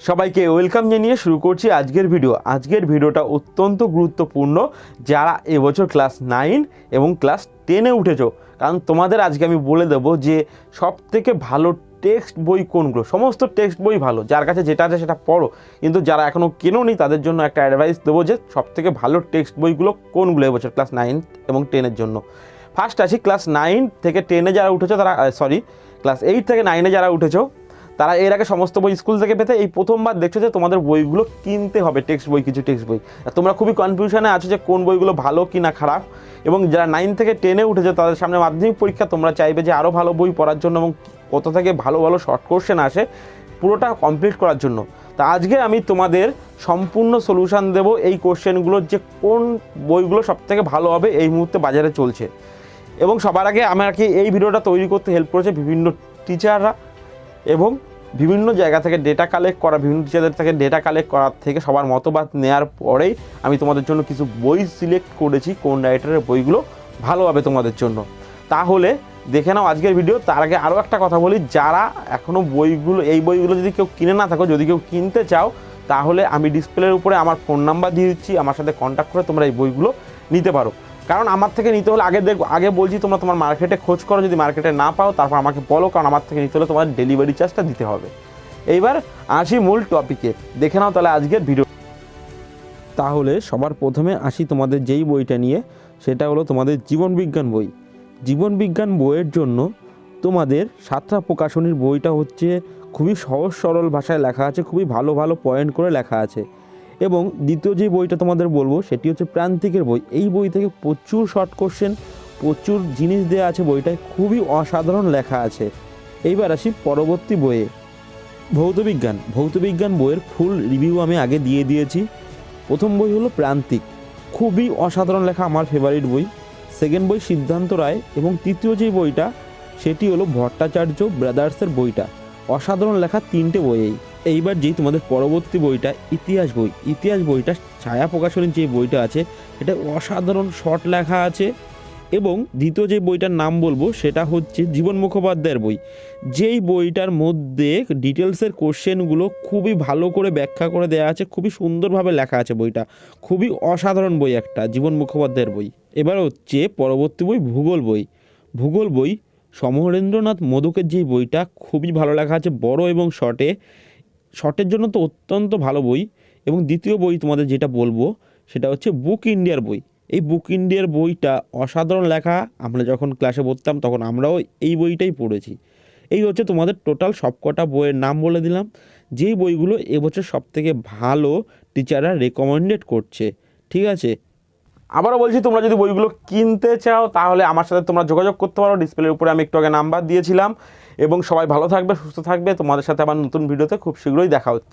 সবাইকে ওয়েলকাম জানিয়ে শুরু করছি আজকের ভিডিও। আজকের ভিডিওটা অত্যন্ত গুরুত্বপূর্ণ যারা এবছর ক্লাস নাইন এবং ক্লাস টেনে উঠেছো। কারণ তোমাদের আজকে আমি বলে দেবো যে সব থেকে ভালো টেক্সট বই কোনগুলো? সমস্ত টেক্সট বই ভালো, যার কাছে যেটা আছে সেটা পড়ো। কিন্তু যারা এখনও কেনোনি, তাদের জন্য একটা অ্যাডভাইস দেবো যে সব থেকে ভালো টেক্সট বইগুলো কোনগুলো এবছর ক্লাস নাইন এবং টেনের জন্য। ফার্স্ট আছি, ক্লাস নাইন থেকে টেনে যারা উঠেছো তারা সরি ক্লাস এইট থেকে নাইনে যারা উঠেছো তারা এর আগে সমস্ত বই স্কুল থেকে পেতে, এই প্রথমবার দেখছ যে তোমাদের বইগুলো কিনতে হবে, টেক্সট বই, কিছু টেক্সট বই। তোমরা খুবই কনফিউশনে আছো যে কোন বইগুলো ভালো কি না খারাপ। এবং যারা নাইন থেকে টেনে উঠেছে, তাদের সামনে মাধ্যমিক পরীক্ষা, তোমরা চাইবে যে আরও ভালো বই পড়ার জন্য এবং কত থেকে ভালো ভালো শর্ট কোশ্চেন আসে, পুরোটা কমপ্লিট করার জন্য। তা আজকে আমি তোমাদের সম্পূর্ণ সলিউশন দেব এই কোশ্চেনগুলোর যে কোন বইগুলো সবথেকে ভালো হবে এই মুহূর্তে বাজারে চলছে। এবং সবার আগে আমাকে এই ভিডিওটা তৈরি করতে হেল্প করেছে বিভিন্ন টিচাররা এবং বিভিন্ন জায়গা থেকে ডেটা কালেক্ট করা, বিভিন্ন টিচারদের থেকে ডেটা কালেক্ট করার থেকে সবার মতবাদ নেওয়ার পরেই আমি তোমাদের জন্য কিছু বই সিলেক্ট করেছি কোন রাইটারের বইগুলো ভালো হবে তোমাদের জন্য। তাহলে দেখে নাও আজকের ভিডিও তার আগে আরও একটা কথা বলি, যারা এখনও বইগুলো, এই বইগুলো যদি কেউ কিনে না থাকো, যদি কেউ কিনতে চাও, তাহলে আমি ডিসপ্লের উপরে আমার ফোন নাম্বার দিয়ে দিচ্ছি। আমার সাথে কন্ট্যাক্ট করে তোমরা এই বইগুলো নিতে পারো। কারণ আমার থেকে নিতে হলে আগে দেখ আগে বলছি তোমরা তোমার মার্কেটে খোঁজ করো, যদি মার্কেটে না পাও, তারপর আমাকে বলো, কারণ আমার থেকে নিতে হলে তোমার ডেলিভারি চার্জটা দিতে হবে। এইবার আসি মূল টপিকে দেখে নাও তাহলে আজকের ভিডিও তাহলে সবার প্রথমে আসি তোমাদের যেই বইটা নিয়ে, সেটা হলো তোমাদের জীবনবিজ্ঞান বই। জীবনবিজ্ঞান বইয়ের জন্য তোমাদের সাতটা প্রকাশনীর বইটা হচ্ছে খুবই সহজ সরল ভাষায় লেখা আছে, খুবই ভালো ভালো পয়েন্ট করে লেখা আছে। এবং দ্বিতীয় যে বইটা তোমাদের বলব, সেটি হচ্ছে প্রান্তিকের বই। এই বই থেকে প্রচুর শর্ট কোশ্চেন প্রচুর জিনিস দেওয়া আছে বইটায়, খুবই অসাধারণ লেখা আছে। এইবার আসি পরবর্তী বইয়ে। ভৌতবিজ্ঞান ভৌতবিজ্ঞান বইয়ের ফুল রিভিউ আমি আগে দিয়ে দিয়েছি। প্রথম বই হলো প্রান্তিক। খুবই অসাধারণ লেখা আমার ফেভারিট বই। সেকেন্ড বই সিদ্ধান্ত রায় এবং তৃতীয় যে বইটা, সেটি হলো ভট্টাচার্য ব্রাদার্সের বইটা। অসাধারণ লেখা তিনটে বইয়েই। এইবার যেই তোমাদের পরবর্তী বইটা, ইতিহাস বই, ইতিহাস বইটা, ছায়া প্রকাশনীর যে বইটা আছে এটা অসাধারণ শর্ট লেখা আছে এবং দ্বিতীয় যে বইটার নাম বলব, সেটা হচ্ছে জীবন মুখোপাধ্যায়ের বই। যেই বইটার মধ্যে ডিটেলসের কোশ্চেনগুলো খুবই ভালো করে ব্যাখ্যা করে দেওয়া আছে, খুবই সুন্দরভাবে লেখা আছে বইটা। খুবই অসাধারণ বই একটা, জীবন মুখোপাধ্যায়ের বই। এবার হচ্ছে পরবর্তী বই, ভূগোল বই। ভূগোল বই, সমরেন্দ্রনাথ মোদকের যে বইটা, খুবই ভালো লেখা আছে, বড় এবং শর্টে শর্টের জন্য তো অত্যন্ত ভালো বই এবং দ্বিতীয় বই তোমাদের যেটা বলব সেটা হচ্ছে বুক ইন্ডিয়ার বই। এই বুক ইন্ডিয়ার বইটা অসাধারণ লেখা। আমরা যখন ক্লাসে পড়তাম তখন আমরাও এই বইটাই পড়েছি। এই হচ্ছে তোমাদের টোটাল সবকটা বইয়ের নাম বলে দিলাম। যেই বইগুলো এবছর সবথেকে ভালো টিচাররা রেকমেন্ডেড করছে। ঠিক আছে? আবারও বলছি, তোমরা যদি বইগুলো কিনতে চাও, তাহলে আমার সাথে তোমরা যোগাযোগ করতে পারো। ডিসপ্লের উপরে আমি একটু আগে নাম্বার দিয়েছিলাম। এবং সবাই ভালো থাকবে, সুস্থ থাকবে। তোমাদের সাথে আবার নতুন ভিডিওতে খুব শীঘ্রই দেখা হচ্ছে।